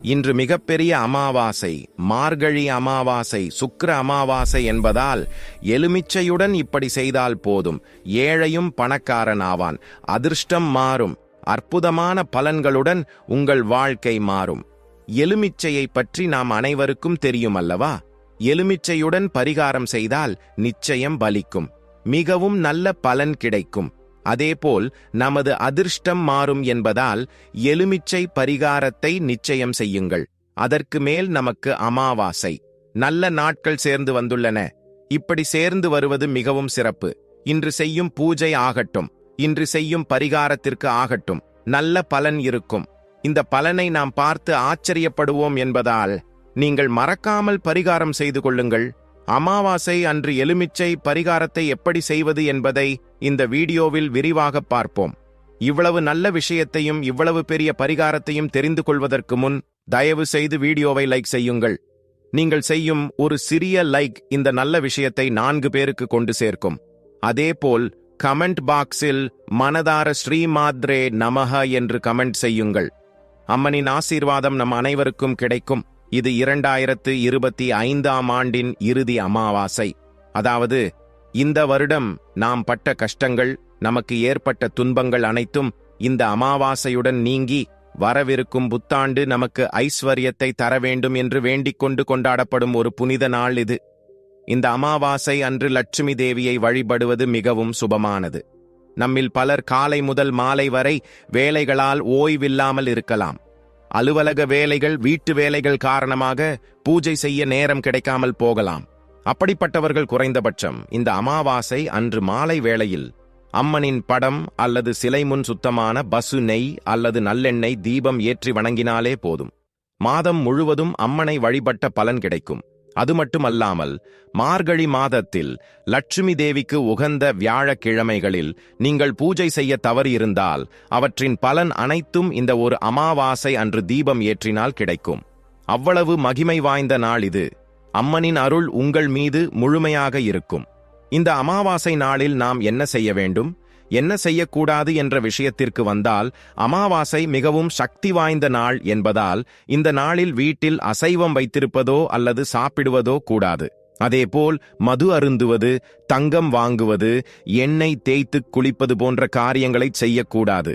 இன்று மிகப்பெரிய அமாவாசை மார்கழி அமாவாசை சுக்கர அமாவாசை என்பதால் எலுமிச்சையுடன் இப்படி செய்தால் போதும். ஏழையும் பணக்காரன் ஆவான் அதிர்ஷ்டம் மாறும். அற்புதமான பலன்களுடன் உங்கள் வாழ்க்கை மாறும். எலுமிச்சையை பற்றி நாம் அனைவருக்கும் தெரியும் அல்லவா எலுமிச்சையுடன் பரிகாரம் செய்தால் நிச்சயம் பலிக்கும். மிகவும் நல்ல பலன் கிடைக்கும். அதேபோல் நமது அதிர்ஷ்டம் மாறும் என்பதால் எலுமிச்சை பரிகாரத்தை நிச்சயம் செய்யுங்கள். அதற்கு மேல் நமக்கு அமாவாசை. நல்ல நாட்கள் சேர்ந்து வந்துள்ளன. இப்படி சேர்ந்து வருவது மிகவும் சிறப்பு. இன்று செய்யும் பூஜை ஆகட்டும். இன்று செய்யும் பரிகாரத்திற்கு ஆகட்டும். நல்ல பலன் இருக்கும். இந்த பலனை நாம் பார்த்து ஆச்சரியப்படுவோம் என்பதால் நீங்கள் மறக்காமல் பரிகாரம் செய்து கொள்ளுங்கள். அமாவாசை அன்று எலுமிச்சை பரிகாரத்தை எப்படி செய்வது என்பதை இந்த வீடியோவில் விரிவாக பார்ப்போம். இவ்வளவு நல்ல விஷயத்தையும் இவ்வளவு பெரிய பரிகாரத்தையும் தெரிந்து கொள்வதற்கு முன் தயவு செய்து வீடியோவை லைக் செய்யுங்கள். நீங்கள் செய்யும் ஒரு சிறிய லைக் இந்த நல்ல விஷயத்தை நான்கு பேருக்கு கொண்டு சேர்க்கும். அதேபோல் கமெண்ட் பாக்ஸில் மனதார ஸ்ரீமாத்ரே நமஹ என்று கமெண்ட் செய்யுங்கள். அம்மனின் ஆசீர்வாதம் நம் அனைவருக்கும் கிடைக்கும். இது இரண்டாயிரத்து இருபத்தி ஐந்தாம் ஆண்டின் இறுதி அமாவாசை. அதாவது இந்த வருடம் நாம் பட்ட கஷ்டங்கள் நமக்கு ஏற்பட்ட துன்பங்கள் அனைத்தும் இந்த அமாவாசையுடன் நீங்கி வரவிருக்கும் புத்தாண்டு நமக்கு ஐஸ்வர்யத்தை தர வேண்டும் என்று வேண்டிக் கொண்டு கொண்டாடப்படும் ஒரு புனித நாள் இது. இந்த அமாவாசை அன்று லட்சுமி தேவியை வழிபடுவது மிகவும் சுபமானது. நம்மில் பலர் காலை முதல் மாலை வரை வேலைகளால் ஓய்வில்லாமல் இருக்கலாம். அலுவலக வேலைகள் வீட்டு வேலைகள் காரணமாக பூஜை செய்ய நேரம் கிடைக்காமல் போகலாம். அப்படிப்பட்டவர்கள் குறைந்தபட்சம் இந்த அமாவாசை அன்று மாலை வேளையில் அம்மனின் படம் அல்லது சிலை முன் சுத்தமான பசு நெய் அல்லது நல்லெண்ணெய் தீபம் ஏற்றி வணங்கினாலே போதும். மாதம் முழுவதும் அம்மனை வழிபட்ட பலன் கிடைக்கும். அது மட்டுமல்லாமல் மார்கழி மாதத்தில் லட்சுமி தேவிக்கு உகந்த வியாழக்கிழமைகளில் நீங்கள் பூஜை செய்ய தவறியிருந்தால் அவற்றின் பலன் அனைத்தும் இந்த ஒரு அமாவாசை அன்று தீபம் ஏற்றினால் கிடைக்கும். அவ்வளவு மகிமை வாய்ந்த நாள் இது. அம்மனின் அருள் உங்கள் மீது முழுமையாக இருக்கும். இந்த அமாவாசை நாளில் நாம் என்ன செய்ய வேண்டும்? என்ன செய்யக்கூடாது என்ற விஷயத்திற்கு வந்தால் அமாவாசை மிகவும் சக்தி வாய்ந்த நாள் என்பதால் இந்த நாளில் வீட்டில் அசைவம் வைத்திருப்பதோ அல்லது சாப்பிடுவதோ கூடாது. அதேபோல் மது அருந்துவது தங்கம் வாங்குவது எண்ணெய் தேய்த்து குளிப்பது போன்ற காரியங்களை செய்யக்கூடாது.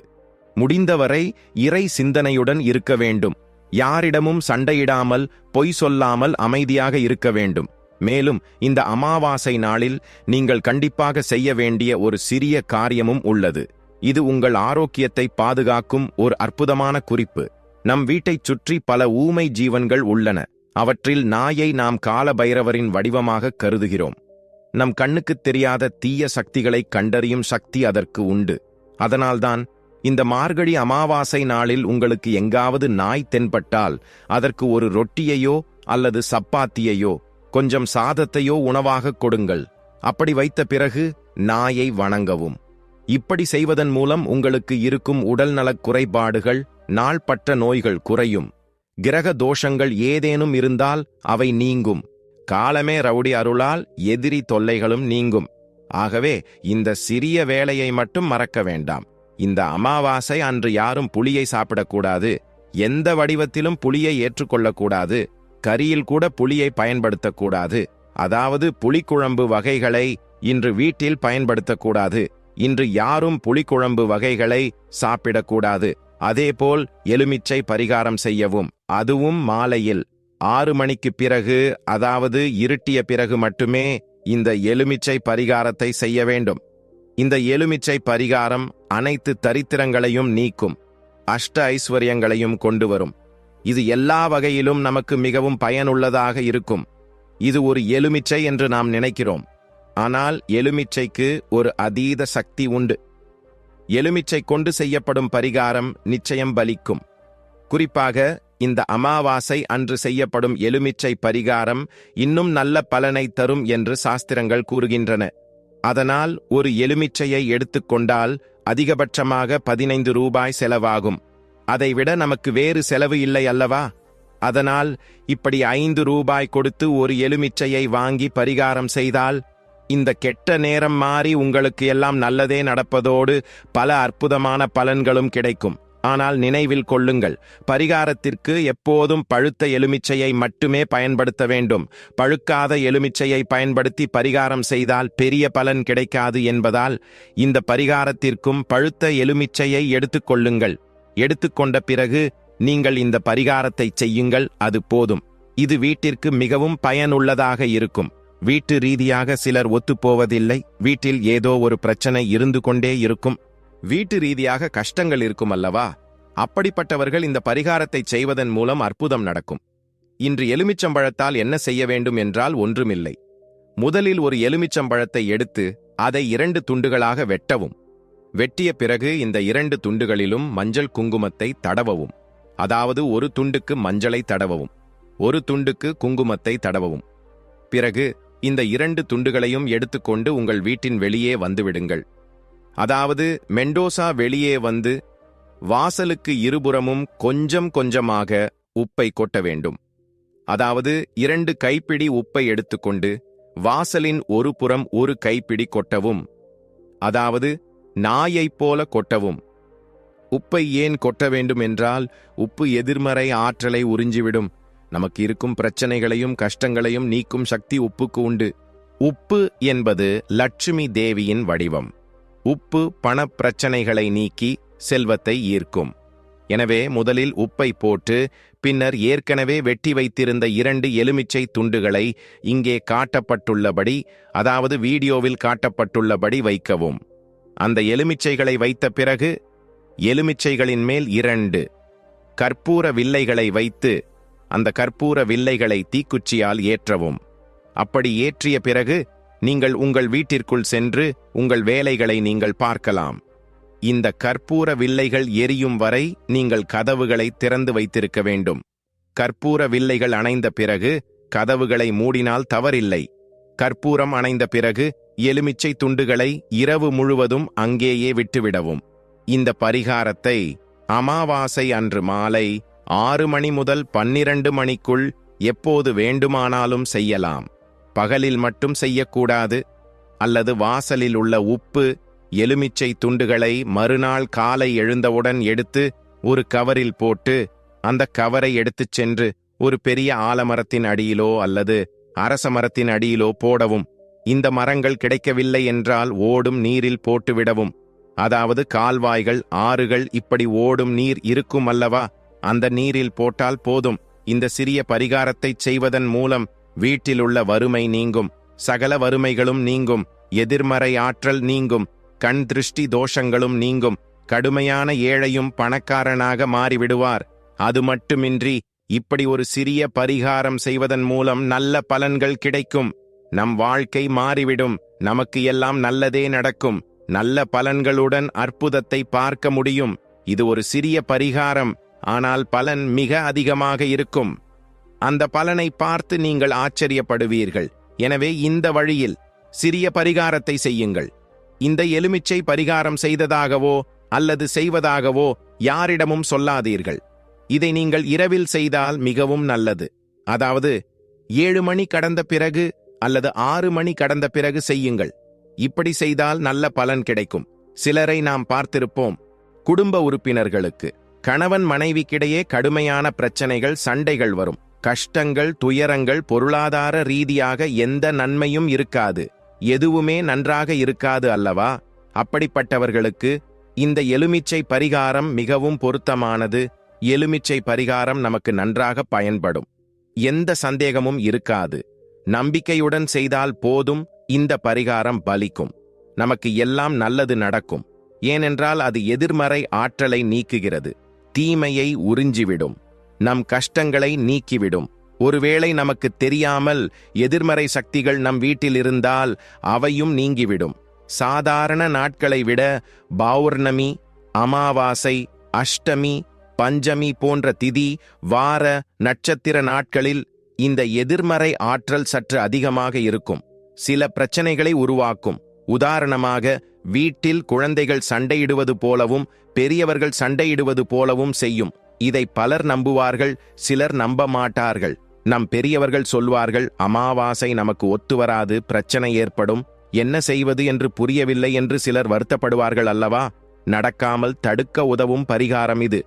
முடிந்தவரை இறை சிந்தனையுடன் இருக்க வேண்டும். யாரிடமும் சண்டையிடாமல் பொய் சொல்லாமல் அமைதியாக இருக்க வேண்டும். மேலும் இந்த அமாவாசை நாளில் நீங்கள் கண்டிப்பாக செய்ய வேண்டிய ஒரு சிறிய காரியமும் உள்ளது. இது உங்கள் ஆரோக்கியத்தை பாதுகாக்கும் ஒரு அற்புதமான குறிப்பு. நம் வீட்டைச் சுற்றி பல ஊமை ஜீவன்கள் உள்ளன. அவற்றில் நாயை நாம் கால பைரவரின் வடிவமாக கருதுகிறோம். நம் கண்ணுக்குத் தெரியாத தீய சக்திகளை கண்டறியும் சக்தி அதற்கு உண்டு. அதனால்தான் இந்த மார்கழி அமாவாசை நாளில் உங்களுக்கு எங்காவது நாய் தென்பட்டால் அதற்கு ஒரு ரொட்டியையோ அல்லது சப்பாத்தியையோ கொஞ்சம் சாதத்தையோ உணவாகக் கொடுங்கள். அப்படி வைத்த பிறகு நாயை வணங்கவும். இப்படி செய்வதன் மூலம் உங்களுக்கு இருக்கும் உடல்நலக் குறைபாடுகள் நாள்பட்ட நோய்கள் குறையும். கிரக தோஷங்கள் ஏதேனும் இருந்தால் அவை நீங்கும். காலமே ரவுடி அருளால் எதிரி தொல்லைகளும் நீங்கும். ஆகவே இந்த சிறிய வேலையை மட்டும் மறக்க வேண்டாம். இந்த அமாவாசை அன்று யாரும் புளியை சாப்பிடக்கூடாது. எந்த வடிவத்திலும் புளியை ஏற்றுக்கொள்ளக்கூடாது. கரியில் கூட புளியை பயன்படுத்தக்கூடாது. அதாவது புளிக்குழம்பு வகைகளை இன்று வீட்டில் பயன்படுத்தக்கூடாது. இன்று யாரும் புளிக்குழம்பு வகைகளை சாப்பிடக்கூடாது. அதேபோல் எலுமிச்சை பரிகாரம் செய்யவும். அதுவும் மாலையில். ஆறு மணிக்கு பிறகு அதாவது இருட்டிய பிறகு மட்டுமே இந்த எலுமிச்சை பரிகாரத்தை செய்ய வேண்டும். இந்த எலுமிச்சை பரிகாரம் அனைத்து தரித்திரங்களையும் நீக்கும். அஷ்ட ஐஸ்வர்யங்களையும் கொண்டு வரும். இது எல்லா வகையிலும் நமக்கு மிகவும் பயனுள்ளதாக இருக்கும். இது ஒரு எலுமிச்சை என்று நாம் நினைக்கிறோம். ஆனால் எலுமிச்சைக்கு ஒரு அதீத சக்தி உண்டு. எலுமிச்சை கொண்டு செய்யப்படும் பரிகாரம் நிச்சயம் பலிக்கும். குறிப்பாக இந்த அமாவாசை அன்று செய்யப்படும் எலுமிச்சை பரிகாரம் இன்னும் நல்ல பலனை தரும் என்று சாஸ்திரங்கள் கூறுகின்றன. அதனால் ஒரு எலுமிச்சையை எடுத்துக்கொண்டால் அதிகபட்சமாக பதினைந்து ரூபாய் செலவாகும். அதைவிட நமக்கு வேறு செலவு இல்லை அல்லவா? அதனால் இப்படி ஐந்து ரூபாய் கொடுத்து ஒரு எலுமிச்சையை வாங்கி பரிகாரம் செய்தால் இந்த கெட்ட நேரம் மாறி உங்களுக்கு எல்லாம் நல்லதே நடப்பதோடு பல அற்புதமான பலன்களும் கிடைக்கும். ஆனால் நினைவில் கொள்ளுங்கள் பரிகாரத்திற்கு எப்போதும் பழுத்த எலுமிச்சையை மட்டுமே பயன்படுத்த வேண்டும். பழுக்காத எலுமிச்சையை பயன்படுத்தி பரிகாரம் செய்தால் பெரிய பலன் கிடைக்காது என்பதால் இந்த பரிகாரத்திற்கும் பழுத்த எலுமிச்சையை எடுத்துக்கொள்ளுங்கள் எடுத்துக்கொண்ட பிறகு நீங்கள் இந்த பரிகாரத்தை செய்யுங்கள் அது போதும். இது வீட்டிற்கு மிகவும் பயனுள்ளதாக இருக்கும். வீட்டு ரீதியாக சிலர் ஒத்துப்போவதில்லை. வீட்டில் ஏதோ ஒரு பிரச்சனை இருந்து கொண்டே இருக்கும். வீட்டு ரீதியாக கஷ்டங்கள் இருக்கும் அல்லவா? அப்படிப்பட்டவர்கள் இந்த பரிகாரத்தை செய்வதன் மூலம் அற்புதம் நடக்கும். இன்று எலுமிச்சம்பழத்தால் என்ன செய்ய வேண்டும் என்றால் ஒன்றுமில்லை. முதலில் ஒரு எலுமிச்சம்பழத்தை எடுத்து அதை இரண்டு துண்டுகளாக வெட்டவும். வெட்டிய பிறகு இந்த இரண்டு துண்டுகளிலும் மஞ்சள் குங்குமத்தை தடவவும். அதாவது ஒரு துண்டுக்கு மஞ்சளை தடவவும். ஒரு துண்டுக்கு குங்குமத்தை தடவவும். பிறகு இந்த இரண்டு துண்டுகளையும் எடுத்துக்கொண்டு உங்கள் வீட்டின் வெளியே வந்துவிடுங்கள். அதாவது மெண்டோசா வெளியே வந்து வாசலுக்கு இருபுறமும் கொஞ்சம் கொஞ்சமாக உப்பை கொட்ட வேண்டும். அதாவது இரண்டு கைப்பிடி உப்பை எடுத்துக்கொண்டு வாசலின் ஒரு புறம் ஒரு கைப்பிடி கொட்டவும். அதாவது நாயைப் போல கொட்டவும். உப்பை ஏன் கொட்ட வேண்டும் என்றால் உப்பு எதிர்மறை ஆற்றலை உறிஞ்சிவிடும். நமக்கு இருக்கும் பிரச்சனைகளையும் கஷ்டங்களையும் நீக்கும் சக்தி உப்புக்கு உண்டு. உப்பு என்பது லட்சுமி தேவியின் வடிவம். உப்பு பணப் பிரச்சனைகளை நீக்கி செல்வத்தை ஈர்க்கும். எனவே முதலில் உப்பை போட்டு பின்னர் ஏற்கனவே வெட்டி வைத்திருந்த இரண்டு எலுமிச்சை துண்டுகளை இங்கே காட்டப்பட்டுள்ளபடி அதாவது வீடியோவில் காட்டப்பட்டுள்ளபடி வைக்கவும். அந்த எலுமிச்சைகளை வைத்த பிறகு எலுமிச்சைகளின் மேல் இரண்டு கற்பூர வில்லைகளை வைத்து அந்த கற்பூர வில்லைகளை தீக்குச்சியால் ஏற்றவும். அப்படி ஏற்றிய பிறகு நீங்கள் உங்கள் வீட்டிற்குள் சென்று உங்கள் வேலைகளை நீங்கள் பார்க்கலாம். இந்த கற்பூர வில்லைகள் எரியும் வரை நீங்கள் கதவுகளை திறந்து வைத்திருக்க வேண்டும். கற்பூர வில்லைகள் அணைந்த பிறகு கதவுகளை மூடினால் தவறில்லை. கற்பூரம் அணைந்த பிறகு எலுமிச்சை துண்டுகளை இரவு முழுவதும் அங்கேயே விட்டுவிடவும். இந்த பரிகாரத்தை அமாவாசை அன்று மாலை ஆறு மணி முதல் பன்னிரண்டு மணிக்குள் எப்போது வேண்டுமானாலும் செய்யலாம். பகலில் மட்டும் செய்யக்கூடாது. அல்லது வாசலில் உள்ள உப்பு எலுமிச்சை துண்டுகளை மறுநாள் காலை எழுந்தவுடன் எடுத்து ஒரு கவரில் போட்டு அந்த கவரை எடுத்துச் சென்று ஒரு பெரிய ஆலமரத்தின் அடியிலோ அல்லது அரச மரத்தின் அடியிலோ போடவும். இந்த மரங்கள் கிடைக்கவில்லை என்றால் ஓடும் நீரில் போட்டுவிடவும். அதாவது கால்வாய்கள் ஆறுகள் இப்படி ஓடும் நீர் இருக்கும் அல்லவா? அந்த நீரில் போட்டால் போதும். இந்த சிறிய பரிகாரத்தைச் செய்வதன் மூலம் வீட்டிலுள்ள வறுமை நீங்கும். சகல வறுமைகளும் நீங்கும். எதிர்மறை ஆற்றல் நீங்கும். கண் திருஷ்டி தோஷங்களும் நீங்கும். கடுமையான ஏழையும் பணக்காரனாக மாறிவிடுவார். அது மட்டுமின்றி இப்படி ஒரு சிறிய பரிகாரம் செய்வதன் மூலம் நல்ல பலன்கள் கிடைக்கும். நம் வாழ்க்கை மாறிவிடும். நமக்கு எல்லாம் நல்லதே நடக்கும். நல்ல பலன்களுடன் அற்புதத்தை பார்க்க முடியும். இது ஒரு சிறிய பரிகாரம். ஆனால் பலன் மிக அதிகமாக இருக்கும். அந்த பலனை பார்த்து நீங்கள் ஆச்சரியப்படுவீர்கள். எனவே இந்த வழியில் சிறிய பரிகாரத்தை செய்யுங்கள். இந்த எலுமிச்சை பரிகாரம் செய்ததாகவோ அல்லது செய்வதாகவோ யாரிடமும் சொல்லாதீர்கள். இதை நீங்கள் இரவில் செய்தால் மிகவும் நல்லது. அதாவது ஏழு மணி கடந்த பிறகு அல்லது ஆறு மணி கடந்த பிறகு செய்யுங்கள். இப்படி செய்தால் நல்ல பலன் கிடைக்கும். சிலரை நாம் பார்த்திருப்போம். குடும்ப உறுப்பினர்களுக்கு. கணவன் மனைவிக்கிடையே கடுமையான பிரச்சனைகள் சண்டைகள் வரும். கஷ்டங்கள் துயரங்கள் பொருளாதார ரீதியாக எந்த நன்மையும் இருக்காது. எதுவுமே நன்றாக இருக்காது அல்லவா? அப்படிப்பட்டவர்களுக்கு இந்த எலுமிச்சை பரிகாரம் மிகவும் பொருத்தமானது. எலுமிச்சை பரிகாரம் நமக்கு நன்றாக பயன்படும். எந்த சந்தேகமும் இருக்காது. நம்பிக்கையுடன் செய்தால் போதும் இந்த பரிகாரம் பலிக்கும். நமக்கு எல்லாம் நல்லது நடக்கும். ஏனென்றால் அது எதிர்மறை ஆற்றலை நீக்குகிறது. தீமையை உறிஞ்சிவிடும். நம் கஷ்டங்களை நீக்கிவிடும். ஒருவேளை நமக்கு தெரியாமல் எதிர்மறை சக்திகள் நம் வீட்டில் இருந்தால் அவையும் நீங்கிவிடும். சாதாரண நாட்களை விட பௌர்ணமி அமாவாசை அஷ்டமி பஞ்சமி போன்ற திதி வார நட்சத்திர நாட்களில் இந்த எதிர்மறை ஆற்றல் சற்று அதிகமாக இருக்கும். சில பிரச்சனைகளை உருவாக்கும். உதாரணமாக வீட்டில் குழந்தைகள் சண்டையிடுவது போலவும் பெரியவர்கள் சண்டையிடுவது போலவும் செய்யும். இதை பலர் நம்புவார்கள் சிலர் நம்ப மாட்டார்கள். நம் பெரியவர்கள் சொல்வார்கள் அமாவாசை நமக்கு ஒத்து வராது பிரச்சனை ஏற்படும். என்ன செய்வது என்று புரியவில்லை என்று சிலர் வருத்தப்படுவார்கள் அல்லவா? நடக்காமல் தடுக்க உதவும் பரிகாரம் இது.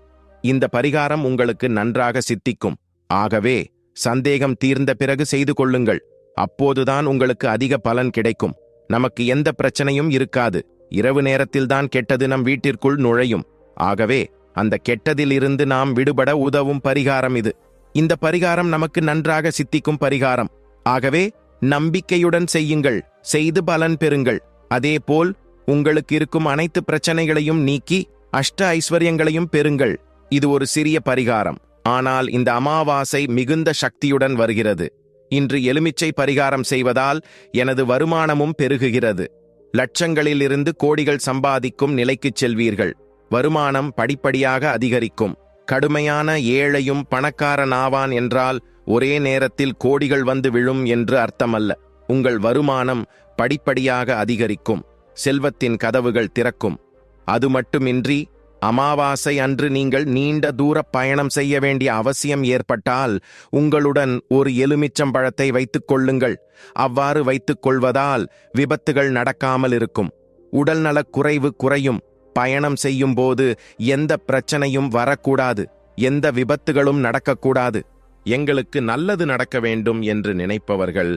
இந்த பரிகாரம் உங்களுக்கு நன்றாக சித்திக்கும். ஆகவே சந்தேகம் தீர்ந்த பிறகு செய்து கொள்ளுங்கள். அப்போதுதான் உங்களுக்கு அதிக பலன் கிடைக்கும். நமக்கு எந்த பிரச்சனையும் இருக்காது. இரவு நேரத்தில்தான் கெட்டது நம் வீட்டிற்குள் நுழையும். ஆகவே அந்த கெட்டதிலிருந்து நாம் விடுபட உதவும் பரிகாரம் இது. இந்த பரிகாரம் நமக்கு நன்றாக சித்திக்கும் பரிகாரம். ஆகவே நம்பிக்கையுடன் செய்யுங்கள். செய்து பலன் பெறுங்கள். அதேபோல் உங்களுக்கு இருக்கும் அனைத்து பிரச்சனைகளையும் நீக்கி அஷ்ட ஐஸ்வர்யங்களையும் பெறுங்கள். இது ஒரு சிறிய பரிகாரம். ஆனால் இந்த அமாவாசை மிகுந்த சக்தியுடன் வருகிறது. இன்று எலுமிச்சை பரிகாரம் செய்வதால் எனது வருமானமும் பெருகுகிறது. லட்சங்களிலிருந்து கோடிகள் சம்பாதிக்கும் நிலைக்குச் செல்வீர்கள். வருமானம் படிப்படியாக அதிகரிக்கும். கடுமையான ஏழையும் பணக்காரனாவான் என்றால் ஒரே நேரத்தில் கோடிகள் வந்து விழும் என்று அர்த்தமல்ல. உங்கள் வருமானம் படிப்படியாக அதிகரிக்கும். செல்வத்தின் கதவுகள் திறக்கும். அது மட்டுமின்றி அமாவாசை அன்று நீங்கள் நீண்ட தூர பயணம் செய்ய வேண்டிய அவசியம் ஏற்பட்டால் உங்களுடன் ஒரு எலுமிச்சம்பழத்தை வைத்துக் கொள்ளுங்கள். அவ்வாறு வைத்துக் கொள்வதால் விபத்துகள் நடக்காமல் இருக்கும். உடல்நலக் குறைவு குறையும். பயணம் செய்யும் போது எந்த பிரச்சனையும் வரக்கூடாது. எந்த விபத்துகளும் நடக்கக்கூடாது. எங்களுக்கு நல்லது நடக்க வேண்டும் என்று நினைப்பவர்கள்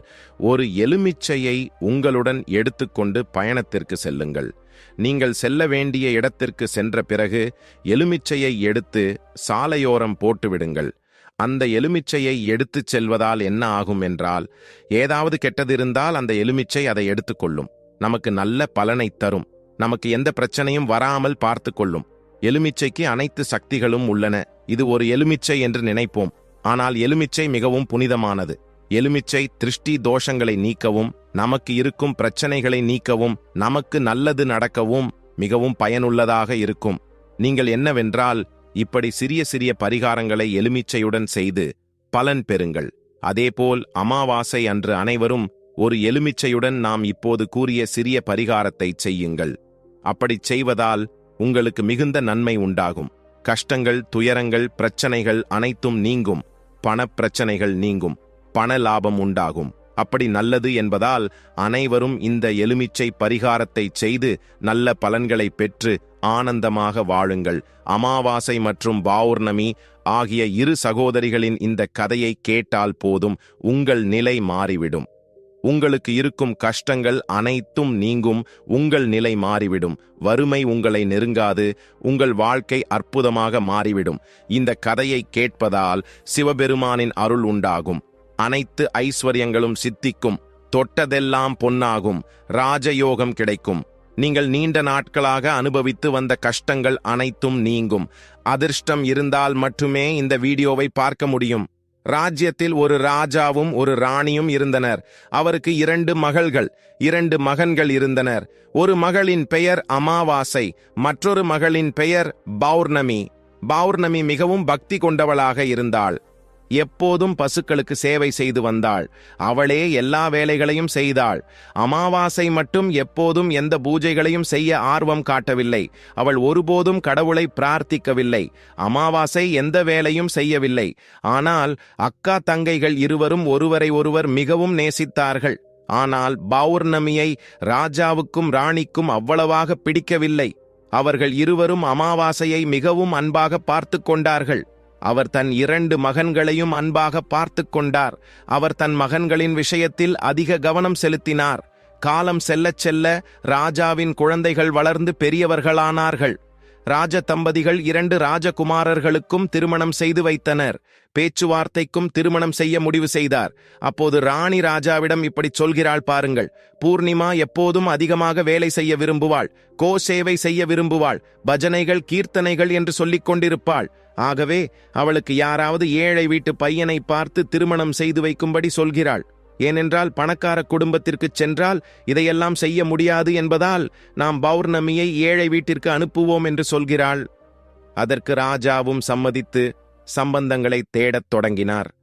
ஒரு எலுமிச்சையை உங்களுடன் எடுத்துக்கொண்டு பயணத்திற்கு செல்லுங்கள். நீங்கள் செல்ல வேண்டிய இடத்திற்கு சென்ற பிறகு எலுமிச்சையை எடுத்து சாலையோரம் போட்டுவிடுங்கள். அந்த எலுமிச்சையை எடுத்துச் செல்வதால் என்ன ஆகும் என்றால் ஏதாவது கெட்டதிருந்தால் அந்த எலுமிச்சை அதை எடுத்துக்கொள்ளும் நமக்கு நல்ல பலனை தரும். நமக்கு எந்த பிரச்சனையும் வராமல் பார்த்து கொள்ளும். எலுமிச்சைக்கு அனைத்து சக்திகளும் உள்ளன. இது ஒரு எலுமிச்சை என்று நினைப்போம். ஆனால் எலுமிச்சை மிகவும் புனிதமானது. எலுமிச்சை திருஷ்டி தோஷங்களை நீக்கவும் நமக்கு இருக்கும் பிரச்சனைகளை நீக்கவும் நமக்கு நல்லது நடக்கவும் மிகவும் பயனுள்ளதாக இருக்கும். நீங்கள் என்னவென்றால் இப்படி சிறிய சிறிய பரிகாரங்களை எலுமிச்சையுடன் செய்து பலன் பெறுங்கள். அதேபோல் அமாவாசை அன்று அனைவரும் ஒரு எலுமிச்சையுடன் நாம் இப்போது கூறிய சிறிய பரிகாரத்தை செய்யுங்கள். அப்படிச் செய்வதால் உங்களுக்கு மிகுந்த நன்மை உண்டாகும். கஷ்டங்கள் துயரங்கள் பிரச்சனைகள் அனைத்தும் நீங்கும். பணப்பிரச்சனைகள் நீங்கும். பண லாபம் உண்டாகும். அப்படி நல்லது என்பதால் அனைவரும் இந்த எலுமிச்சை பரிகாரத்தை செய்து நல்ல பலன்களை பெற்று ஆனந்தமாக வாழுங்கள். அமாவாசை மற்றும் பௌர்ணமி ஆகிய இரு சகோதரிகளின் இந்த கதையை கேட்டால் போதும் உங்கள் நிலை மாறிவிடும். உங்களுக்கு இருக்கும் கஷ்டங்கள் அனைத்தும் நீங்கும் உங்கள் நிலை மாறிவிடும். வறுமை உங்களை நெருங்காது உங்கள் வாழ்க்கை அற்புதமாக மாறிவிடும். இந்த கதையை கேட்பதால் சிவபெருமானின் அருள் உண்டாகும். அனைத்து ஐஸ்வர்யங்களும் சித்திக்கும் தொட்டதெல்லாம் பொன்னாகும் ராஜயோகம் கிடைக்கும். நீங்கள் நீண்ட நாட்களாக அனுபவித்து வந்த கஷ்டங்கள் அனைத்தும் நீங்கும். அதிர்ஷ்டம் இருந்தால் மட்டுமே இந்த வீடியோவை பார்க்க முடியும். ராஜ்யத்தில் ஒரு ராஜாவும் ஒரு ராணியும் இருந்தனர். அவருக்கு இரண்டு மகள்கள் இரண்டு மகன்கள் இருந்தனர். ஒரு மகளின் பெயர் அமாவாசை மற்றொரு மகளின் பெயர் பௌர்ணமி. பௌர்ணமி மிகவும் பக்தி கொண்டவளாக இருந்தாள். எப்போதும் பசுக்களுக்கு சேவை செய்து வந்தாள். அவளே எல்லா வேலைகளையும் செய்தாள். அமாவாசை மட்டும் எப்போதும் எந்த பூஜைகளையும் செய்ய ஆர்வம் காட்டவில்லை. அவள் ஒருபோதும் கடவுளை பிரார்த்திக்கவில்லை. அமாவாசை எந்த வேலையும் செய்யவில்லை. ஆனால் அக்கா தங்கைகள் இருவரும் ஒருவரை ஒருவர் மிகவும் நேசித்தார்கள். ஆனால் பௌர்ணமியை ராஜாவுக்கும் ராணிக்கும் அவ்வளவாக பிடிக்கவில்லை. அவர்கள் இருவரும் அமாவாசையை மிகவும் அன்பாக பார்த்து கொண்டார்கள். அவர் தன் இரண்டு மகன்களையும் அன்பாக பார்த்து கொண்டார். அவர் தன் மகன்களின் விஷயத்தில் அதிக கவனம் செலுத்தினார். காலம் செல்லச் செல்ல ராஜாவின் குழந்தைகள் வளர்ந்து பெரியவர்களானார்கள். ராஜ தம்பதிகள் இரண்டு ராஜகுமாரர்களுக்கும் திருமணம் செய்து வைத்தனர். பேச்சுவார்த்தைக்கும் திருமணம் செய்ய முடிவு செய்தார். அப்போது ராணி ராஜாவிடம் இப்படி சொல்கிறாள் பாருங்கள். பூர்ணிமா எப்போதும் அதிகமாக வேலை செய்ய விரும்புவாள். கோ சேவை செய்ய விரும்புவாள். பஜனைகள் கீர்த்தனைகள் என்று சொல்லிக் கொண்டிருப்பாள். ஆகவே அவளுக்கு யாராவது ஏழை வீட்டு பையனை பார்த்து திருமணம் செய்து வைக்கும்படி சொல்கிறாள். ஏனென்றால் பணக்கார குடும்பத்திற்குச் சென்றால் இதையெல்லாம் செய்ய முடியாது என்பதால் நாம் பௌர்ணமியை ஏழை வீட்டிற்கு அனுப்புவோம் என்று சொல்கிறாள். அதற்கு ராஜாவும் சம்மதித்து சம்பந்தங்களை தேடத் தொடங்கினார்.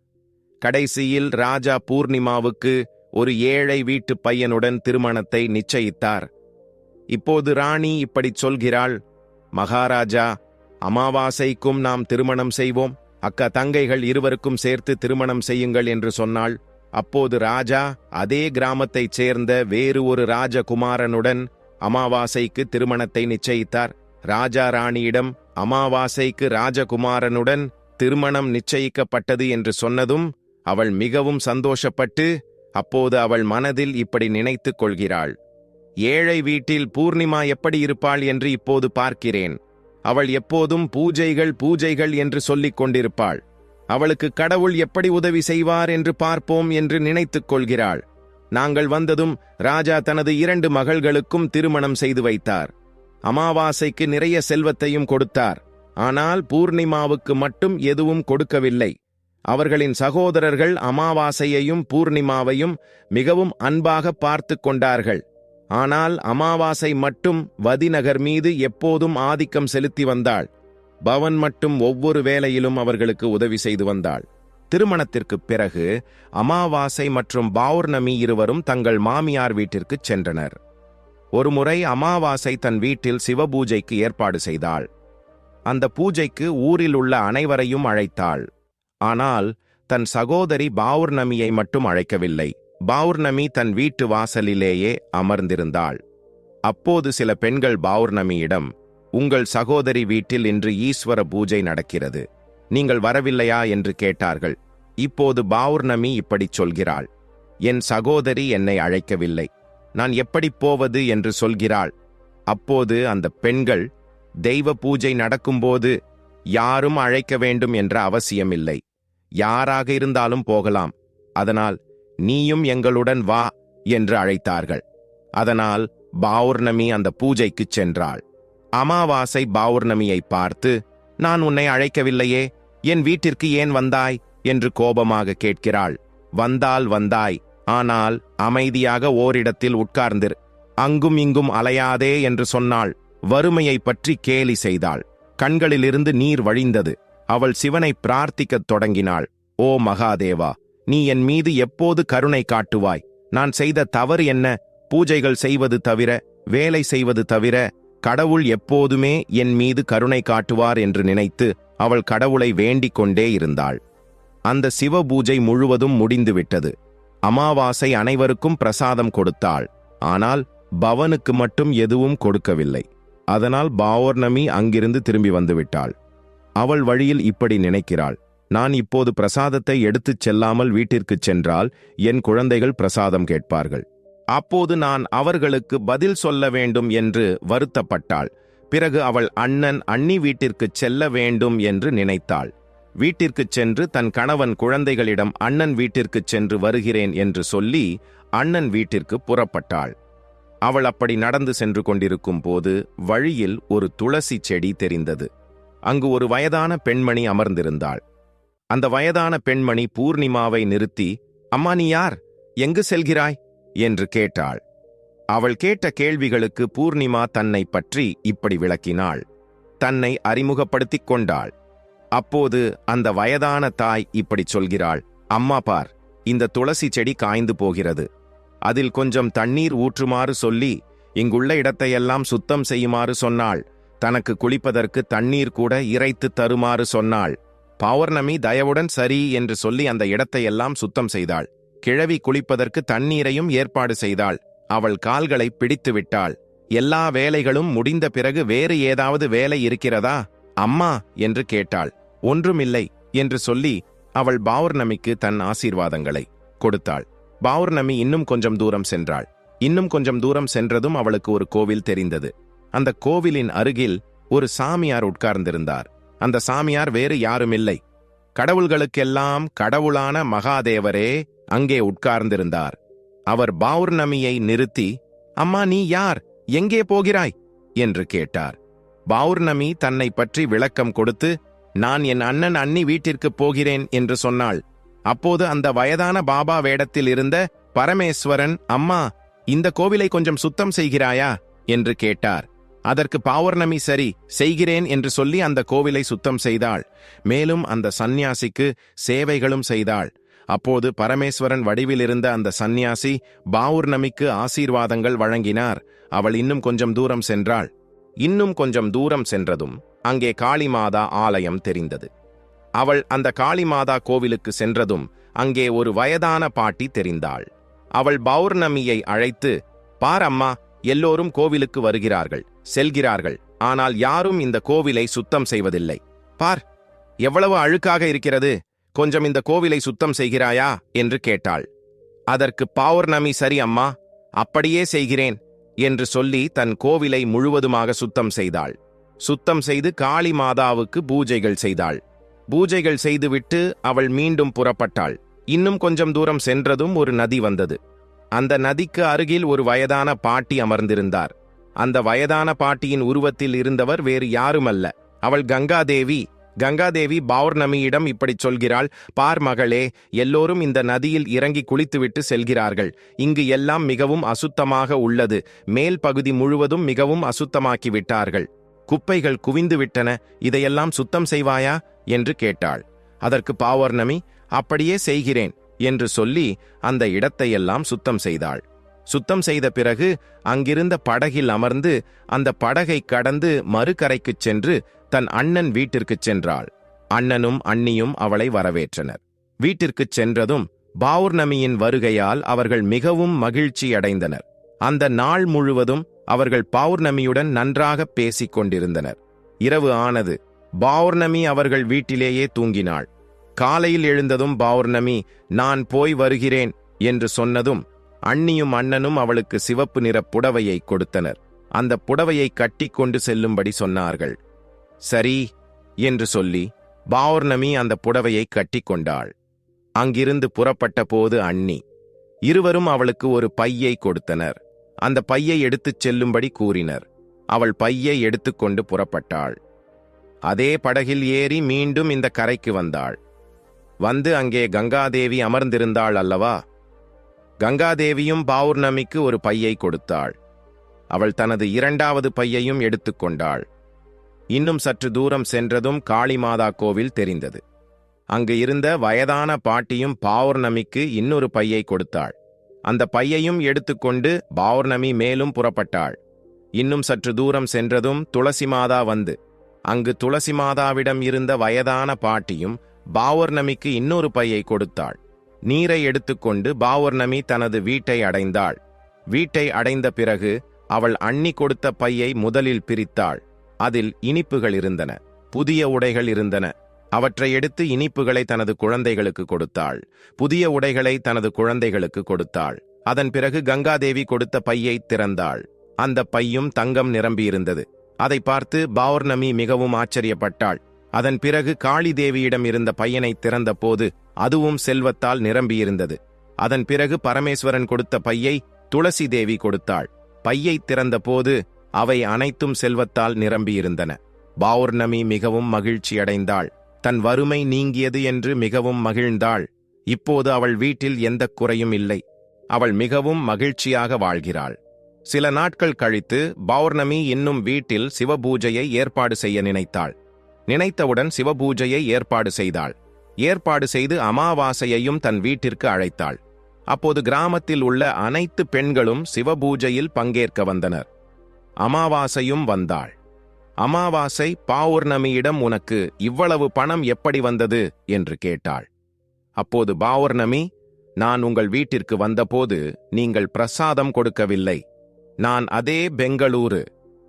கடைசியில் ராஜா பூர்ணிமாவுக்கு ஒரு ஏழை வீட்டு பையனுடன் திருமணத்தை நிச்சயித்தார். இப்போது ராணி இப்படிச் சொல்கிறாள் மகாராஜா அமாவாசைக்கும் நாம் திருமணம் செய்வோம். அக்கா தங்கைகள் இருவருக்கும் சேர்த்து திருமணம் செய்யுங்கள் என்று சொன்னாள். அப்போது ராஜா அதே கிராமத்தைச் சேர்ந்த வேறு ஒரு ராஜகுமாரனுடன் அமாவாசைக்கு திருமணத்தை நிச்சயித்தார். ராஜா ராணியிடம் அமாவாசைக்கு ராஜகுமாரனுடன் திருமணம் நிச்சயிக்கப்பட்டது என்று சொன்னதும் அவள் மிகவும் சந்தோஷப்பட்டு அப்போது அவள் மனதில் இப்படி நினைத்துக் கொள்கிறாள். ஏழை வீட்டில் பூர்ணிமா எப்படி இருப்பாள் என்று இப்போது பார்க்கிறேன். அவள் எப்போதும் பூஜைகள் பூஜைகள் என்று சொல்லிக் கொண்டிருப்பாள். அவளுக்கு கடவுள் எப்படி உதவி செய்வார் என்று பார்ப்போம் என்று நினைத்துக் கொள்கிறாள். நாங்கள் வந்ததும் ராஜா தனது இரண்டு மகள்களுக்கும் திருமணம் செய்து வைத்தார். அமாவாசைக்கு நிறைய செல்வத்தையும் கொடுத்தார். ஆனால் பூர்ணிமாவுக்கு மட்டும் எதுவும் கொடுக்கவில்லை. அவர்களின் சகோதரர்கள் அமாவாசையையும் பூர்ணிமாவையும் மிகவும் அன்பாக பார்த்து கொண்டார்கள். ஆனால் அமாவாசை மட்டும் வதிநகர் மீது எப்போதும் ஆதிக்கம் செலுத்தி வந்தாள். பவன் மட்டும் ஒவ்வொரு வேளையிலும் அவர்களுக்கு உதவி செய்து வந்தாள். திருமணத்திற்குப் பிறகு அமாவாசை மற்றும் பௌர்ணமி இருவரும் தங்கள் மாமியார் வீட்டிற்குச் சென்றனர். ஒருமுறை அமாவாசை தன் வீட்டில் சிவபூஜைக்கு ஏற்பாடு செய்தாள். அந்த பூஜைக்கு ஊரில் உள்ள அனைவரையும் அழைத்தாள். ஆனால் தன் சகோதரி பௌர்ணமியை மட்டும் அழைக்கவில்லை. பௌர்ணமி தன் வீட்டு வாசலிலேயே அமர்ந்திருந்தாள். அப்போது சில பெண்கள் பௌர்ணமியிடம் உங்கள் சகோதரி வீட்டில் இன்று ஈஸ்வர பூஜை நடக்கிறது. நீங்கள் வரவில்லையா என்று கேட்டார்கள். இப்போது பௌர்ணமி இப்படிச் சொல்கிறாள். என் சகோதரி என்னை அழைக்கவில்லை. நான் எப்படி போவது என்று சொல்கிறாள். அப்போது அந்த பெண்கள் தெய்வ பூஜை நடக்கும்போது யாரும் அழைக்க வேண்டும் என்ற அவசியமில்லை. யாராக இருந்தாலும் போகலாம். அதனால் நீயும் எங்களுடன் வா என்று அழைத்தார்கள். அதனால் பௌர்ணமி அந்த பூஜைக்குச் சென்றாள். அமாவாசை பௌர்ணமியை பார்த்து நான் உன்னை அழைக்கவில்லையே என் வீட்டிற்கு ஏன் வந்தாய்? என்று கோபமாக கேட்கிறாள். வந்தால் வந்தாய் ஆனால் அமைதியாக ஓரிடத்தில் உட்கார்ந்திரு. அங்கும் இங்கும் அலையாதே என்று சொன்னாள். வறுமையை பற்றி கேலி செய்தாள். கண்களிலிருந்து நீர் வழிந்தது. அவள் சிவனை பிரார்த்திக்கத் தொடங்கினாள். ஓ மகாதேவா நீ என் மீது எப்போது கருணை காட்டுவாய்? நான் செய்த தவறு என்ன? பூஜைகள் செய்வது தவிர வேலை செய்வது தவிர கடவுள் எப்போதுமே என் மீது கருணை காட்டுவார் என்று நினைத்து அவள் கடவுளை வேண்டிக் கொண்டே இருந்தாள். அந்த சிவ பூஜை முழுவதும் முடிந்துவிட்டது. அமாவாசை அனைவருக்கும் பிரசாதம் கொடுத்தாள். ஆனால் பவனுக்கு மட்டும் எதுவும் கொடுக்கவில்லை. அதனால் பௌர்ணமி அங்கிருந்து திரும்பி வந்துவிட்டாள். அவள் வழியில் இப்படி நினைக்கிறாள். நான் இப்போது பிரசாதத்தை எடுத்துச் செல்லாமல் வீட்டிற்குச் சென்றால் என் குழந்தைகள் பிரசாதம் கேட்பார்கள். அப்போது நான் அவர்களுக்கு பதில் சொல்ல வேண்டும் என்று வருத்தப்பட்டாள். பிறகு அவள் அண்ணன் அண்ணி வீட்டிற்குச் செல்ல வேண்டும் என்று நினைத்தாள். வீட்டிற்குச் சென்று தன் கணவன் குழந்தைகளிடம் அண்ணன் வீட்டிற்குச் சென்று வருகிறேன் என்று சொல்லி அண்ணன் வீட்டிற்கு புறப்பட்டாள். அவள் அப்படி நடந்து சென்று கொண்டிருக்கும் போது வழியில் ஒரு துளசி செடி தெரிந்தது. அங்கு ஒரு வயதான பெண்மணி அமர்ந்திருந்தாள். அந்த வயதான பெண்மணி பூர்ணிமாவை நிறுத்தி அம்மா நீ யார்? எங்கு செல்கிறாய்? என்று கேட்டாள். அவள் கேட்ட கேள்விகளுக்கு பூர்ணிமா தன்னை பற்றி இப்படி விளக்கினாள். தன்னை அறிமுகப்படுத்திக் கொண்டாள். அப்போது அந்த வயதான தாய் இப்படி சொல்கிறாள். அம்மா பார் இந்த துளசி செடி காய்ந்து போகிறது. அதில் கொஞ்சம் தண்ணீர் ஊற்றுமாறு சொல்லி இங்குள்ள இடத்தையெல்லாம் சுத்தம் செய்யுமாறு சொன்னாள். தனக்கு குளிப்பதற்கு தண்ணீர் கூட இறைத்து தருமாறு சொன்னாள். பௌர்ணமி தயவுடன் சரி என்று சொல்லி அந்த இடத்தையெல்லாம் சுத்தம் செய்தாள். கிழவி குளிப்பதற்கு தண்ணீரையும் ஏற்பாடு செய்தாள். அவள் கால்களை பிடித்து விட்டாள் எல்லா வேலைகளும் முடிந்த பிறகு வேறு ஏதாவது வேலை இருக்கிறதா? அம்மா! என்று கேட்டாள். ஒன்றுமில்லை என்று சொல்லி அவள் பௌர்ணமிக்கு தன் ஆசீர்வாதங்களை கொடுத்தாள். பௌர்ணமி இன்னும் கொஞ்சம் தூரம் சென்றாள். இன்னும் கொஞ்சம் தூரம் சென்றதும் அவளுக்கு ஒரு கோவில் தெரிந்தது. அந்த கோவிலின் அருகில் ஒரு சாமியார் உட்கார்ந்திருந்தார். அந்த சாமியார் வேறு யாருமில்லை. கடவுள்களுக்கெல்லாம் கடவுளான மகாதேவரே அங்கே உட்கார்ந்திருந்தார். அவர் பௌர்ணமியை நிறுத்தி அம்மா நீ யார்? எங்கே போகிறாய்? என்று கேட்டார். பௌர்ணமி தன்னை பற்றி விளக்கம் கொடுத்து நான் என் அண்ணன் அண்ணி வீட்டிற்கு போகிறேன் என்று சொன்னாள். அப்போது அந்த வயதான பாபா வேடத்தில் இருந்த பரமேஸ்வரன் அம்மா இந்த கோவிலை கொஞ்சம் சுத்தம் செய்கிறாயா? என்று கேட்டார். அதற்கு பௌர்ணமி சரி செய்கிறேன் என்று சொல்லி அந்த கோவிலை சுத்தம் செய்தாள். மேலும் அந்த சந்நியாசிக்கு சேவைகளும் செய்தாள். அப்போது பரமேஸ்வரன் வடிவிலிருந்த அந்த சந்நியாசி பாவூர்ணமிக்கு ஆசீர்வாதங்கள் வழங்கினார். அவள் இன்னும் கொஞ்சம் தூரம் சென்றாள். இன்னும் கொஞ்சம் தூரம் சென்றதும் அங்கே காளிமாதா ஆலயம் தெரிந்தது. அவள் அந்த காளிமாதா கோவிலுக்கு சென்றதும் அங்கே ஒரு வயதான பாட்டி தெரிந்தாள். அவள் பௌர்ணமியை அழைத்து பார் அம்மா எல்லோரும் கோவிலுக்கு வருகிறார்கள் செல்கிறார்கள் ஆனால் யாரும் இந்த கோவிலை சுத்தம் செய்வதில்லை. பார் எவ்வளவு அழுக்காக இருக்கிறது? கொஞ்சம் இந்த கோவிலை சுத்தம் செய்கிறாயா? என்று கேட்டாள். அதற்கு பௌர்ணமி சரி அம்மா. அப்படியே செய்கிறேன் என்று சொல்லி தன் கோவிலை முழுவதுமாக சுத்தம் செய்தாள். சுத்தம் செய்து காளி மாதாவுக்கு பூஜைகள் செய்தாள். பூஜைகள் செய்துவிட்டு அவள் மீண்டும் புறப்பட்டாள். இன்னும் கொஞ்சம் தூரம் சென்றதும் ஒரு நதி வந்தது. அந்த நதிக்கு அருகில் ஒரு வயதான பாட்டி அமர்ந்திருந்தார். அந்த வயதான பாட்டியின் உருவத்தில் இருந்தவர் வேறு யாருமல்ல. அவள் கங்காதேவி கங்காதேவி பௌர்ணமியிடம் இப்படிச் சொல்கிறாள் பார் மகளே எல்லோரும் இந்த நதியில் இறங்கி குளித்துவிட்டு செல்கிறார்கள். இங்கு எல்லாம் மிகவும் அசுத்தமாக உள்ளது. மேல் பகுதி முழுவதும் மிகவும் அசுத்தமாக்கி விட்டார்கள். குப்பைகள் குவிந்து விட்டன இதையெல்லாம் சுத்தம் செய்வாயா? என்று கேட்டாள். அதற்கு பௌர்ணமி அப்படியே செய்கிறேன் என்று சொல்லி அந்த இடத்தையெல்லாம் சுத்தம் செய்தாள். சுத்தம் செய்த பிறகு அங்கிருந்த படகில் அமர்ந்து அந்த படகை கடந்து மறுகரைக்குச் சென்று தன் அண்ணன் வீட்டிற்குச் சென்றாள். அண்ணனும் அண்ணியும் அவளை வரவேற்றனர். வீட்டிற்குச் சென்றதும் பௌர்ணமியின் வருகையால் அவர்கள் மிகவும் மகிழ்ச்சி அடைந்தனர் அந்த நாள் முழுவதும் அவர்கள் பௌர்ணமியுடன் நன்றாக பேசிக் கொண்டிருந்தனர். இரவு ஆனது. பௌர்ணமி அவர்கள் வீட்டிலேயே தூங்கினாள். காலையில் எழுந்ததும் பௌர்ணமி நான் போய் வருகிறேன் என்று சொன்னதும் அண்ணியும் அண்ணனும் அவளுக்கு சிவப்பு நிற புடவையை கொடுத்தனர். அந்த புடவையை கட்டிக்கொண்டு செல்லும்படி சொன்னார்கள். சரி என்று சொல்லி பௌர்ணமி அந்த புடவையை கட்டிக்கொண்டாள். அங்கிருந்து புறப்பட்ட போது அண்ணி இருவரும் அவளுக்கு ஒரு பையை கொடுத்தனர். அந்த பையை எடுத்துச் செல்லும்படி கூறினர். அவள் பையை எடுத்துக்கொண்டு புறப்பட்டாள். அதே படகில் ஏறி மீண்டும் இந்த கரைக்கு வந்தாள். வந்து அங்கே கங்காதேவி அமர்ந்திருந்தாள் அல்லவா? கங்காதேவியும் பௌர்ணமிக்கு ஒரு பையை கொடுத்தாள். அவள் தனது இரண்டாவது பையையும் எடுத்துக்கொண்டாள் இன்னும் சற்று தூரம் சென்றதும் காளிமாதா கோவில் தெரிந்தது. அங்கு இருந்த வயதான பாட்டியும் பௌர்ணமிக்கு இன்னொரு பையை கொடுத்தாள். அந்த பையையும் எடுத்துக்கொண்டு பௌர்ணமி மேலும் புறப்பட்டாள். இன்னும் சற்று தூரம் சென்றதும் துளசி மாதா வந்து. அங்கு துளசி மாதாவிடம் இருந்த வயதான பாட்டியும் பௌர்ணமிக்கு இன்னொரு பையை கொடுத்தாள். நீரை எடுத்துக்கொண்டு பௌர்ணமி தனது வீட்டை அடைந்தாள். வீட்டை அடைந்த பிறகு அவள் அண்ணி கொடுத்த பையை முதலில் பிரித்தாள். அதில் இனிப்புகள் இருந்தன. புதிய உடைகள் இருந்தன. அவற்றை எடுத்து இனிப்புகளை தனது குழந்தைகளுக்கு கொடுத்தாள். புதிய உடைகளை தனது குழந்தைகளுக்கு கொடுத்தாள். அதன் பிறகு கங்காதேவி கொடுத்த பையை திறந்தாள். அந்த பையும் தங்கம் நிரம்பியிருந்தது. அதை பார்த்து பௌர்ணமி மிகவும் ஆச்சரியப்பட்டாள். அதன் பிறகு காளி தேவியிடம் இருந்த பையனை திறந்தபோது அதுவும் செல்வத்தால் நிரம்பியிருந்தது. அதன் பிறகு பரமேஸ்வரன் கொடுத்த பையை துளசி தேவி கொடுத்தாள். பையை திறந்தபோது அவை அனைத்தும் செல்வத்தால் நிரம்பியிருந்தன. பௌர்ணமி மிகவும் மகிழ்ச்சியடைந்தாள். தன் வறுமை நீங்கியது என்று மிகவும் மகிழ்ந்தாள். இப்போது அவள் வீட்டில் எந்த குறையும் இல்லை. அவள் மிகவும் மகிழ்ச்சியாக வாழ்கிறாள். சில நாட்கள் கழித்து பௌர்ணமி இன்னும் வீட்டில் சிவபூஜையை ஏற்பாடு செய்ய நினைத்தாள். நினைத்தவுடன் சிவபூஜையை ஏற்பாடு செய்தாள். ஏற்பாடு செய்து அமாவாசையையும் தன் வீட்டிற்கு அழைத்தாள். அப்போது கிராமத்தில் உள்ள அனைத்து பெண்களும் சிவபூஜையில் பங்கேற்க வந்தனர். அமாவாசையும் வந்தாள். அமாவாசை பௌர்ணமியிடம் உனக்கு இவ்வளவு பணம் எப்படி வந்தது? என்று கேட்டாள். அப்போது பௌர்ணமி நான் உங்கள் வீட்டிற்கு வந்தபோது நீங்கள் பிரசாதம் கொடுக்கவில்லை. நான் அதே பெங்களூரு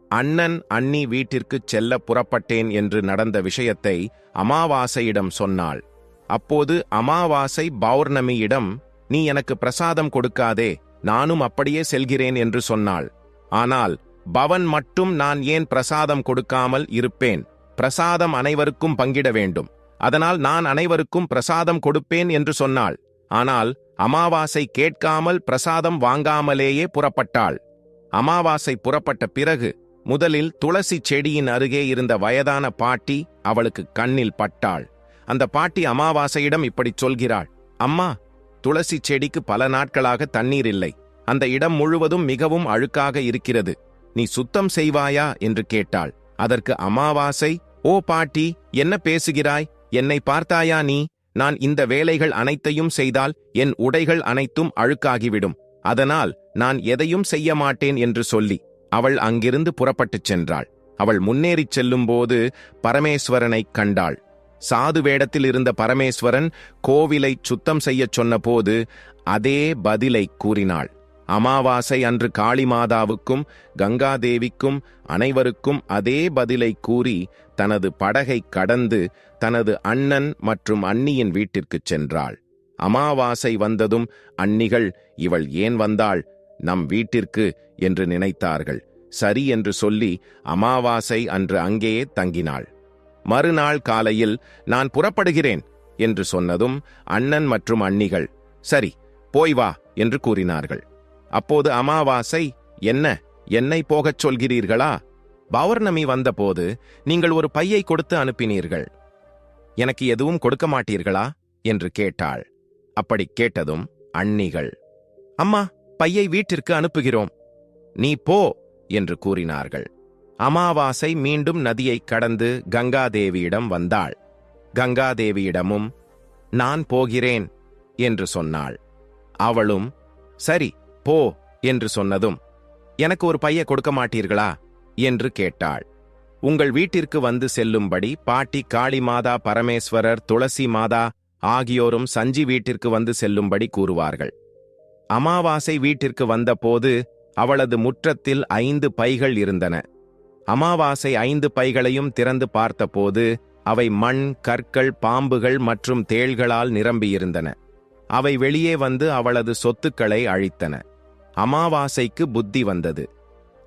அண்ணன் அண்ணி வீட்டிற்குச் செல்ல புறப்பட்டேன் என்று நடந்த விஷயத்தை அமாவாசையிடம் சொன்னாள். அப்போது அமாவாசை பௌர்ணமியிடம் நீ எனக்கு பிரசாதம் கொடுக்காதே நானும் அப்படியே செல்கிறேன் என்று சொன்னாள். ஆனால் பவன் மட்டும் நான் ஏன் பிரசாதம் கொடுக்காமல் இருப்பேன்? பிரசாதம் அனைவருக்கும் பங்கிட வேண்டும். அதனால் நான் அனைவருக்கும் பிரசாதம் கொடுப்பேன் என்று சொன்னாள். ஆனால் அமாவாசை கேட்காமல் பிரசாதம் வாங்காமலேயே புறப்பட்டாள். அமாவாசை புறப்பட்ட பிறகு முதலில் துளசி செடியின் அருகே இருந்த வயதான பாட்டி அவளுக்கு கண்ணில் பட்டாள். அந்த பாட்டி அமாவாசையிடம் இப்படிச் சொல்கிறாள். அம்மா துளசி செடிக்கு பல நாட்களாக தண்ணீர் இல்லை. அந்த இடம் முழுவதும் மிகவும் அழுக்காக இருக்கிறது. நீ சுத்தம் செய்வாயா? என்று கேட்டாள். அதற்கு அமாவாசை ஓ பாட்டி என்ன பேசுகிறாய்? என்னை பார்த்தாயா நீ? நான் இந்த வேலைகள் அனைத்தையும் செய்தால் என் உடைகள் அனைத்தும் அழுக்காகிவிடும். அதனால் நான் எதையும் செய்ய மாட்டேன் என்று சொல்லி அவள் அங்கிருந்து புறப்பட்டுச் சென்றாள். அவள் முன்னேறிச் செல்லும்போது பரமேஸ்வரனைக் கண்டாள். சாது வேடத்தில் இருந்த பரமேஸ்வரன் கோவிலை சுத்தம் செய்யச் சொன்னபோது அதே பதிலை கூறினாள். அமாவாசை அன்று காளிமாதாவுக்கும் கங்காதேவிக்கும் அனைவருக்கும் அதே பதிலை கூறி தனது படகை கடந்து தனது அண்ணன் மற்றும் அண்ணியின் வீட்டிற்குச் சென்றாள். அமாவாசை வந்ததும் அன்னிகள் இவள் ஏன் வந்தாள்? நம் வீட்டிற்கு என்று நினைத்தார்கள். சரி என்று சொல்லி அமாவாசை அன்று அங்கேயே தங்கினாள். மறுநாள் காலையில் நான் புறப்படுகிறேன் என்று சொன்னதும் அண்ணன் மற்றும் அண்ணிகள் சரி போய் வா என்று கூறினார்கள். அப்போது அமாவாசை என்ன? என்னை போகச் சொல்கிறீர்களா? பௌர்ணமி வந்தபோது நீங்கள் ஒரு பையை கொடுத்து அனுப்பினீர்கள். எனக்கு எதுவும் கொடுக்க மாட்டீர்களா? என்று கேட்டாள். அப்படி கேட்டதும் அண்ணிகள் அம்மா பையை வீட்டிற்கு அனுப்புகிறோம். நீ போ என்று கூறினார்கள். அமாவாசை மீண்டும் நதியைக் கடந்து கங்காதேவியிடம் வந்தாள். கங்காதேவியிடமும் நான் போகிறேன் என்று சொன்னாள். அவளும் சரி போ என்று சொன்னதும் எனக்கு ஒரு பைய கொடுக்க மாட்டீர்களா? என்று கேட்டாள். உங்கள் வீட்டிற்கு வந்து செல்லும்படி பாட்டி காளி மாதா பரமேஸ்வரர் துளசி மாதா ஆகியோரும் சஞ்சி வீட்டிற்கு வந்து செல்லும்படி கூறுவார்கள். அமாவாசை வீட்டிற்கு வந்தபோது அவளது முற்றத்தில் ஐந்து பைகள் இருந்தன. அமாவாசை ஐந்து பைகளையும் திறந்து பார்த்தபோது அவை மண் கற்கள் பாம்புகள் மற்றும் தேள்களால் நிரம்பியிருந்தன. அவை வெளியே வந்து அவளது சொத்துக்களை அழித்தன. அமாவாசைக்கு புத்தி வந்தது.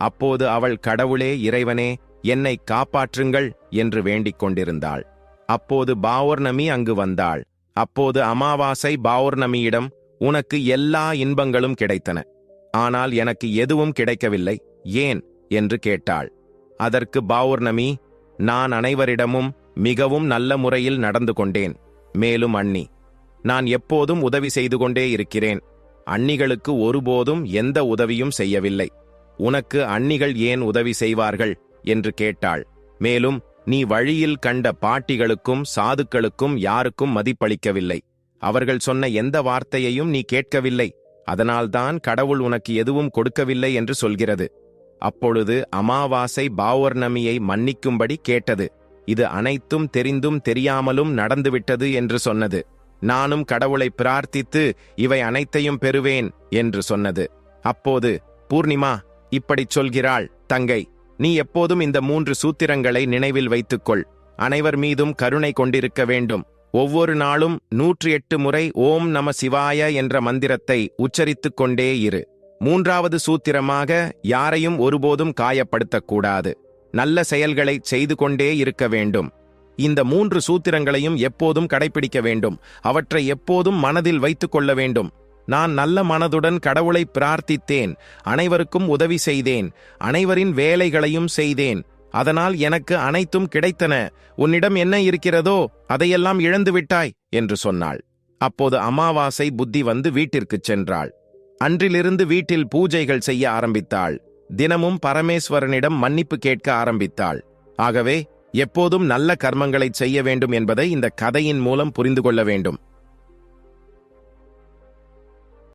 அப்போது அவள் கடவுளே இறைவனே என்னை காப்பாற்றுங்கள் என்று வேண்டிக் கொண்டிருந்தாள். அப்போது பாவர்ணமி அங்கு வந்தாள். அப்போது அமாவாசை பாவர்ணமியிடம் உனக்கு எல்லா இன்பங்களும் கிடைத்தன. ஆனால் எனக்கு எதுவும் கிடைக்கவில்லை. ஏன்? என்று கேட்டாள். அதற்கு பாவர்ணமி நான் அனைவரிடமும் மிகவும் நல்ல முறையில் நடந்து கொண்டேன். மேலும் அண்ணி நான் எப்போதும் உதவி செய்து கொண்டே இருக்கிறேன். அன்னிகளுக்கு ஒருபோதும் எந்த உதவியும் செய்யவில்லை. உனக்கு அண்ணிகள் ஏன் உதவி செய்வார்கள்? என்று கேட்டாள். மேலும் நீ வழியில் கண்ட பாட்டிகளுக்கும் சாதுக்களுக்கும் யாருக்கும் மதிப்பளிக்கவில்லை. அவர்கள் சொன்ன எந்த வார்த்தையையும் நீ கேட்கவில்லை. அதனால்தான் கடவுள் உனக்கு எதுவும் கொடுக்கவில்லை என்று சொல்கிறது. அப்பொழுது அமாவாசை பாவர்ணமியை மன்னிக்கும்படி கேட்டது. இது அனைத்தும் தெரிந்தும் தெரியாமலும் நடந்துவிட்டது என்று சொன்னது. நானும் கடவுளை பிரார்த்தித்து இவை அனைத்தையும் பெறுவேன் என்று சொன்னது. அப்போது பூர்ணிமா இப்படிச் சொல்கிறாள் தங்கை நீ எப்போதும் இந்த மூன்று சூத்திரங்களை நினைவில் வைத்துக்கொள். அனைவர் மீதும் கருணை கொண்டிருக்க வேண்டும். ஒவ்வொரு நாளும் நூற்றி எட்டு முறை ஓம் நம சிவாய என்ற மந்திரத்தை உச்சரித்துக் கொண்டே இரு. மூன்றாவது சூத்திரமாக யாரையும் ஒருபோதும் காயப்படுத்தக்கூடாது. நல்ல செயல்களை செய்து கொண்டே இருக்க வேண்டும். இந்த மூன்று சூத்திரங்களையும் எப்போதும் கடைபிடிக்க வேண்டும். அவற்றை எப்போதும் மனதில் வைத்துக் கொள்ள வேண்டும். நான் நல்ல மனதுடன் கடவுளை பிரார்த்தித்தேன். அனைவருக்கும் உதவி செய்தேன். அனைவரின் வேலைகளையும் செய்தேன். அதனால் எனக்கு அனைத்தும் கிடைத்தன. உன்னிடம் என்ன இருக்கிறதோ அதையெல்லாம் இழந்து விட்டாய் என்று சொன்னாள். அப்போது அமாவாசை புத்தி வந்து வீட்டிற்குச் சென்றாள். அன்றிலிருந்து வீட்டில் பூஜைகள் செய்ய ஆரம்பித்தாள். தினமும் பரமேஸ்வரனிடம் மன்னிப்பு கேட்க ஆரம்பித்தாள். ஆகவே எப்போதும் நல்ல கர்மங்களைச் செய்ய வேண்டும் என்பதை இந்த கதையின் மூலம் புரிந்து கொள்ள வேண்டும்.